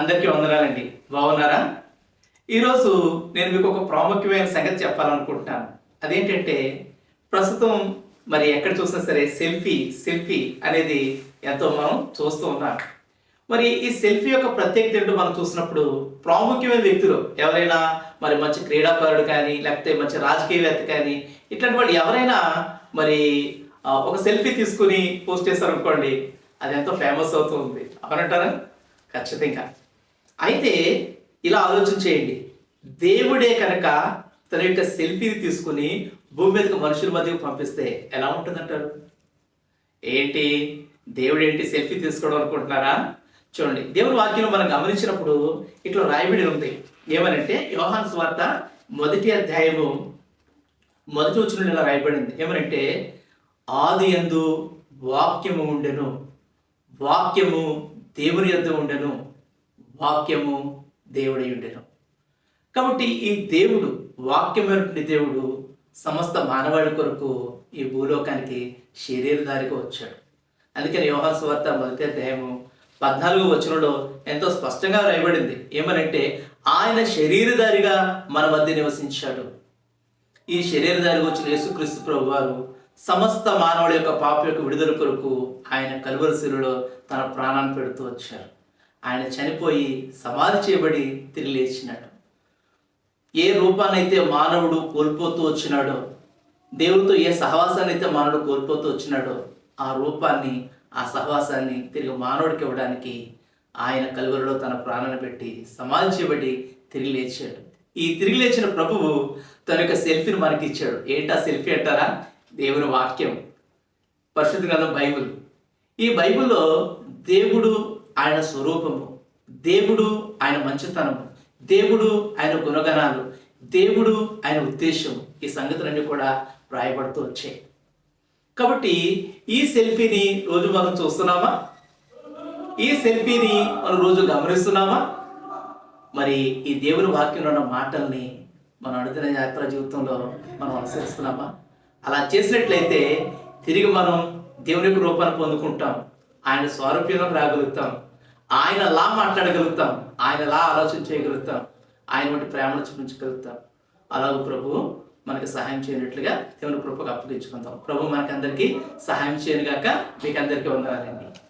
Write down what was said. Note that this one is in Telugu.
అందరికీ వందనాలండి. బాగున్నారా? ఈరోజు నేను మీకు ఒక ప్రాముఖ్యమైన సంగతి చెప్పాలనుకుంటున్నాను. అదేంటంటే ప్రస్తుతం మరి ఎక్కడ చూసినా సరే సెల్ఫీ సెల్ఫీ అనేది ఎంతో మనం చూస్తూ ఉన్నాం. మరి ఈ సెల్ఫీ యొక్క ప్రత్యేకత ఏంటో మనం చూసినప్పుడు ప్రాముఖ్యమైన వ్యక్తులు ఎవరైనా మరి మంచి క్రీడాకారుడు కానీ లేకపోతే మంచి రాజకీయవేత్త కానీ ఇట్లాంటి వాళ్ళు ఎవరైనా మరి ఒక సెల్ఫీ తీసుకుని పోస్ట్ చేశారు అనుకోండి అది ఎంతో ఫేమస్ అవుతుంది. అవునంటారా? ఖచ్చితంగా. అయితే ఇలా ఆలోచన చేయండి. దేవుడే కనుక తన యొక్క సెల్ఫీని తీసుకుని భూమి మీదకి మనుషుల మధ్యకు పంపిస్తే ఎలా ఉంటుందంటారు? ఏంటి? దేవుడు ఏంటి సెల్ఫీ తీసుకోవడం అనుకుంటున్నారా? చూడండి దేవుని వాక్యం మనం గమనించినప్పుడు ఇట్లా రాయబడి ఉంది. ఏమనంటే యోహాన్ స్వార్త మొదటి అధ్యాయము మొదటి వచ్చిన ఇలా రాయబడింది. ఏమనంటే ఆది ఎందు వాక్యము ఉండెను. వాక్యము దేవుని యొద్ద ఉండెను. వాక్యము దేవుడై ఉండేను కాబట్టి ఈ దేవుడు వాక్యమైనటువంటి దేవుడు సమస్త మానవాళి కొరకు ఈ భూలోకానికి శరీరధారిగా వచ్చాడు. అందుకని యోహాన్ సువార్త మొదటి అధ్యాయము పద్నాలుగు వచనంలో ఎంతో స్పష్టంగా రాయబడింది. ఏమనంటే ఆయన శరీరధారిగా మన మధ్య నివసించాడు. ఈ శరీరధారిగా వచ్చిన యేసుక్రీస్తు ప్రభు వారు సమస్త మానవుడి యొక్క పాప యొక్క విడుదల కొరకు ఆయన కలువరశిలో తన ప్రాణాన్ని పెడుతూ వచ్చారు. ఆయన చనిపోయి సమాధి చేయబడి తిరిగి లేచినాడు ఏ రూపాన్నైతే మానవుడు కోల్పోతూ వచ్చినాడో దేవుడితో ఏ సహవాసాన్ని అయితే మానవుడు కోల్పోతూ వచ్చినాడో ఆ రూపాన్ని ఆ సహవాసాన్ని తిరిగి మానవుడికి ఇవ్వడానికి ఆయన కలువరిలో తన ప్రాణాన్ని పెట్టి సమాధి చేయబడి తిరిగి లేచాడు. ఈ తిరిగి లేచిన ప్రభువు తన యొక్క సెల్ఫీని మనకి ఇచ్చాడు. ఏంటా సెల్ఫీ అంటారా? దేవుని వాక్యం. పరిశుద్ధ గ్రంథం బైబుల్. ఈ బైబిల్లో దేవుడు ఆయన స్వరూపము. దేవుడు ఆయన మంచితనము. దేవుడు ఆయన గుణగణాలు. దేవుడు ఆయన ఉద్దేశం ఈ సంగతులన్నీ కూడా రాయబడుతూ వచ్చాయి. కాబట్టి ఈ సెల్ఫీని రోజు మనం చూస్తున్నామా? ఈ సెల్ఫీని మనం రోజు గమనిస్తున్నామా? మరి ఈ దేవుని వాక్యంలో ఉన్న మాటల్ని మన అడుగుతున్న యాత్ర జీవితంలో మనం అనుసరిస్తున్నామా? అలా చేసినట్లయితే తిరిగి మనం దేవుని రూపాన్ని పొందుకుంటాం. ఆయన స్వారూప్యంలోకి రాగలుగుతాం. ఆయనలా మాట్లాడగలుగుతాం. ఆయనలా ఆలోచన చేయగలుగుతాం. ఆయన వంటి ప్రేమను చూపించగలుగుతాం. అలాగే ప్రభు మనకి సహాయం చేయనట్లుగా దేవుని కృపకు అప్పగించుకుందాం. ప్రభు మనకందరికీ సహాయం చేయనుగాక మీకు అందరికీ వందనాలండి.